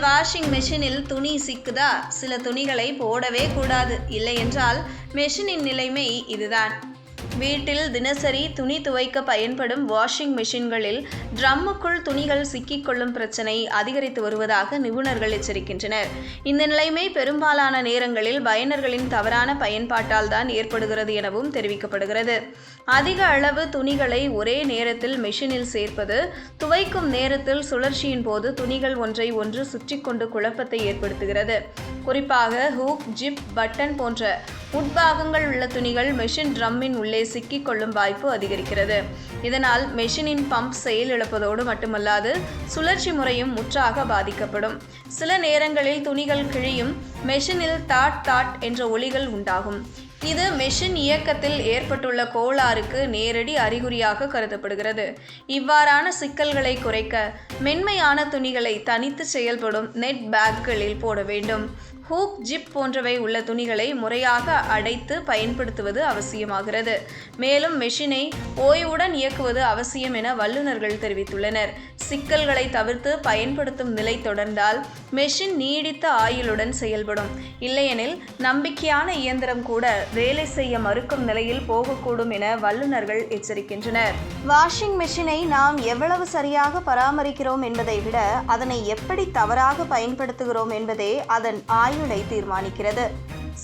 Washing மெஷினில் துணி சிக்குதா? சில துணிகளை போடவே கூடாது. இல்லை என்றால் மெஷினின் நிலைமை இதுதான். வீட்டில் தினசரி துணி துவைக்க பயன்படும் வாஷிங் மிஷின்களில் ட்ரம்முக்குள் துணிகள் சிக்கிக்கொள்ளும் பிரச்சனை அதிகரித்து வருவதாக நிபுணர்கள் எச்சரிக்கின்றனர். இந்த நிலைமை பெரும்பாலான நேரங்களில் பயனர்களின் தவறான பயன்பாட்டால் தான் ஏற்படுகிறது எனவும் தெரிவிக்கப்படுகிறது. அதிக அளவு துணிகளை ஒரே நேரத்தில் மிஷினில் சேர்ப்பது துவைக்கும் நேரத்தில் சுழற்சியின் போது துணிகள் ஒன்றை ஒன்று சுற்றி கொண்டு குழப்பத்தை ஏற்படுத்துகிறது. குறிப்பாக ஹூக் ஜிப் பட்டன் போன்ற உட்பாகங்கள் உள்ள துணிகள் மெஷின் ட்ரம்மின் உள்ளே சிக்கிக் கொள்ளும் வாய்ப்பு அதிகரிக்கிறது. இதனால் மெஷினின் பம்ப் செயலிழப்பதோடு மட்டுமல்லாது சுழற்சி முறையும் முற்றாக பாதிக்கப்படும். சில நேரங்களில் துணிகள் கிழியும் மெஷினில் தாட் தாட் என்ற ஒளிகள் உண்டாகும். இது மெஷின் இயக்கத்தில் ஏற்பட்டுள்ள கோளாறுக்கு நேரடி அறிகுறியாக கருதப்படுகிறது. இவ்வாறான சிக்கல்களை குறைக்க மென்மையான துணிகளை தனித்து செயல்படும் நெட் பேக்குகளில் போட வேண்டும். ஹூக் ஜிப் போன்றவை உள்ள துணிகளை முறையாக அடைத்து பயன்படுத்துவது அவசியமாகிறது. மேலும் மெஷினை ஓய்வுடன் இயக்குவது அவசியம் என வல்லுநர்கள் தெரிவித்துள்ளனர். சிக்கல்களை தவிர்த்து பயன்படுத்தும் நிலை தொடர்ந்தால் மெஷின் நீடித்த ஆயுளுடன் செயல்படும். இல்லையெனில் நம்பிக்கையான இயந்திரம் கூட வேலை செய்ய மறுக்கும் நிலையில் போகக்கூடும் என வல்லுநர்கள் எச்சரிக்கின்றனர். வாஷிங் மெஷினை நாம் எவ்வளவு சரியாக பராமரிக்கிறோம் என்பதை விட அதனை எப்படி தவறாக பயன்படுத்துகிறோம் என்பதே அதன் ஆயுளை தீர்மானிக்கிறது.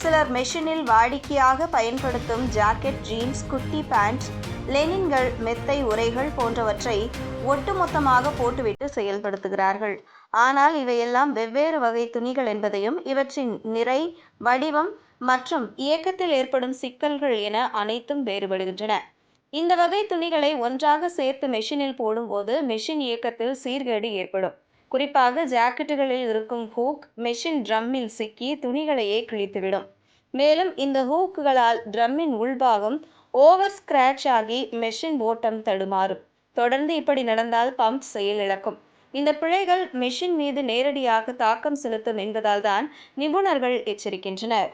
சிலர் மெஷினில் வாடிக்கையாக பயன்படுத்தும் ஜாக்கெட் ஜீன்ஸ் குட்டி பேண்ட் லெனின்கள் மெத்தை உரைகள் போன்றவற்றை ஒட்டுமொத்தமாக போட்டுவிட்டு செயல்படுத்துகிறார்கள். ஆனால் இவையெல்லாம் வெவ்வேறு வகை துணிகள் என்பதையும் இவற்றின் நிறை வடிவம் மற்றும் இயக்கத்தில் ஏற்படும் சிக்கல்கள் என அனைத்தும் வேறுபடுகின்றன. இந்த வகை துணிகளை ஒன்றாக சேர்த்து மெஷினில் போடும்போது மெஷின் இயக்கத்தில் சீர்கேடு ஏற்படும். குறிப்பாக ஜாக்கெட்டுகளில் இருக்கும் ஹூக் மெஷின் ட்ரம்மில் சிக்கி துணிகளையே கிழித்துவிடும். மேலும் இந்த ஹூக்குகளால் ட்ரம்மின் உள்பாகம் ஓவர் ஸ்கிராட்ச் ஆகி மெஷின் ஓட்டம் தடுமாறும். தொடர்ந்து இப்படி நடந்தால் பம்ப் செயலிழக்கும். இந்த பிழைகள் மெஷின் மீது நேரடியாக தாக்கம் செலுத்தும் என்பதால் தான் நிபுணர்கள் எச்சரிக்கின்றனர்.